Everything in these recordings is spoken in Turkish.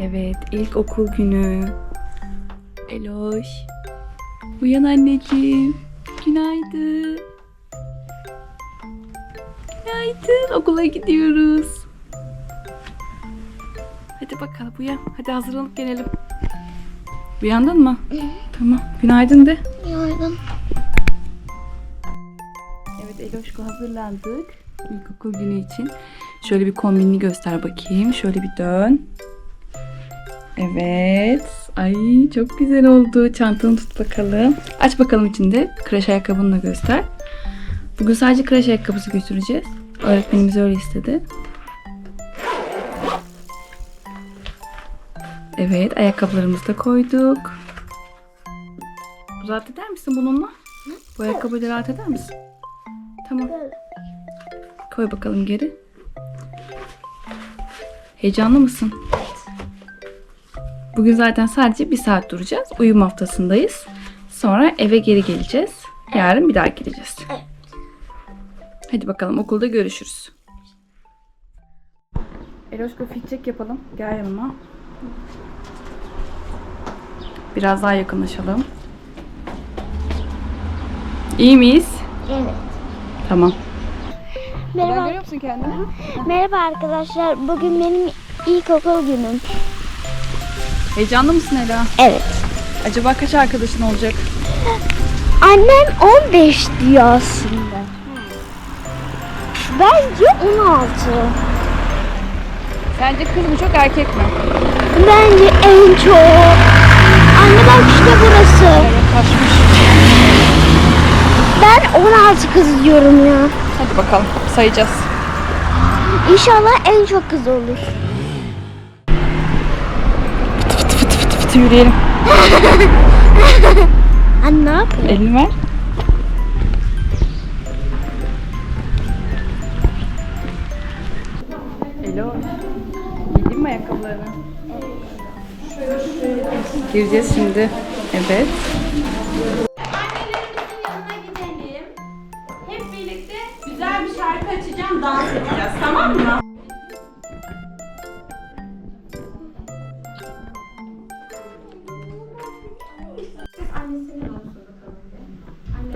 Evet, ilk okul günü. Eloş. Uyan anneciğim. Günaydın. Günaydın. Okula gidiyoruz. Hadi bakalım uyan. Hadi hazırlanıp gelelim. Uyandın mı? Tamam. Günaydın de. Günaydın. Evet Eloşko hazırlandık. İlkokul günü için. Şöyle bir kombinini göster bakayım. Şöyle bir dön. Evet. Ay çok güzel oldu. Çantanı tut bakalım. Aç bakalım içinde. Kreş ayakkabını da göster. Bugün sadece kreş ayakkabısı götüreceğiz. Öğretmenimiz öyle istedi. Evet ayakkabılarımızı da koyduk. Rahat eder misin bununla? Bu ayakkabıyla rahat eder misin? Tamam. Koy bakalım geri. Heyecanlı mısın? Bugün zaten sadece bir saat duracağız. Uyum haftasındayız. Sonra eve geri geleceğiz. Yarın bir daha geleceğiz. Hadi bakalım okulda görüşürüz. Eloşko fit check yapalım. Gel yanıma. Biraz daha yakınlaşalım. İyi miyiz? Evet. Tamam. Merhaba. görüyor musun kendini? Merhaba arkadaşlar. Bugün benim ilkokul günüm. Heyecanlı mısın Ela? Evet. Acaba kaç arkadaşın olacak? Annem 15 diyor aslında. Bence 16. Sence kız mı çok erkek mi? Bence en çok. Anne bak işte burası. Taşmış. Ben 16 kız diyorum ya. Hadi bakalım sayacağız. İnşallah en çok kız olur. Yürüyelim. Anne ne yapıyor? Elini ver. Elo. Giydin mi ayakkabılarını? Gireceğiz şimdi. Evet. Hep birlikte güzel bir şarkı açacağım, dans edeceğiz. Tamam mı?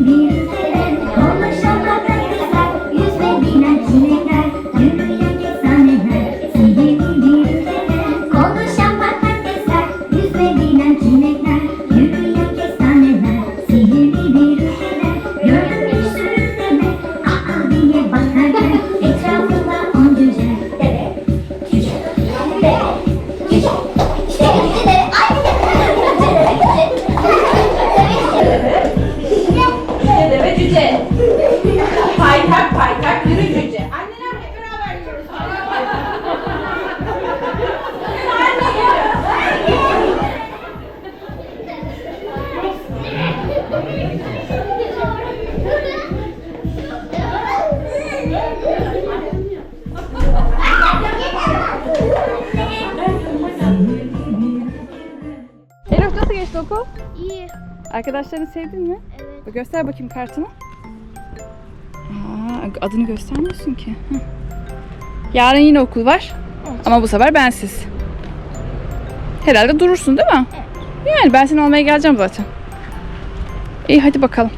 You. Okul? İyi. Arkadaşlarını sevdin mi? Evet. Göster bakayım kartını. Aa, adını göstermiyorsun ki. Heh. Yarın yine okul var. Ama bu sefer bensiz. Herhalde durursun değil mi? Yani ben seni almaya geleceğim zaten. İyi hadi bakalım.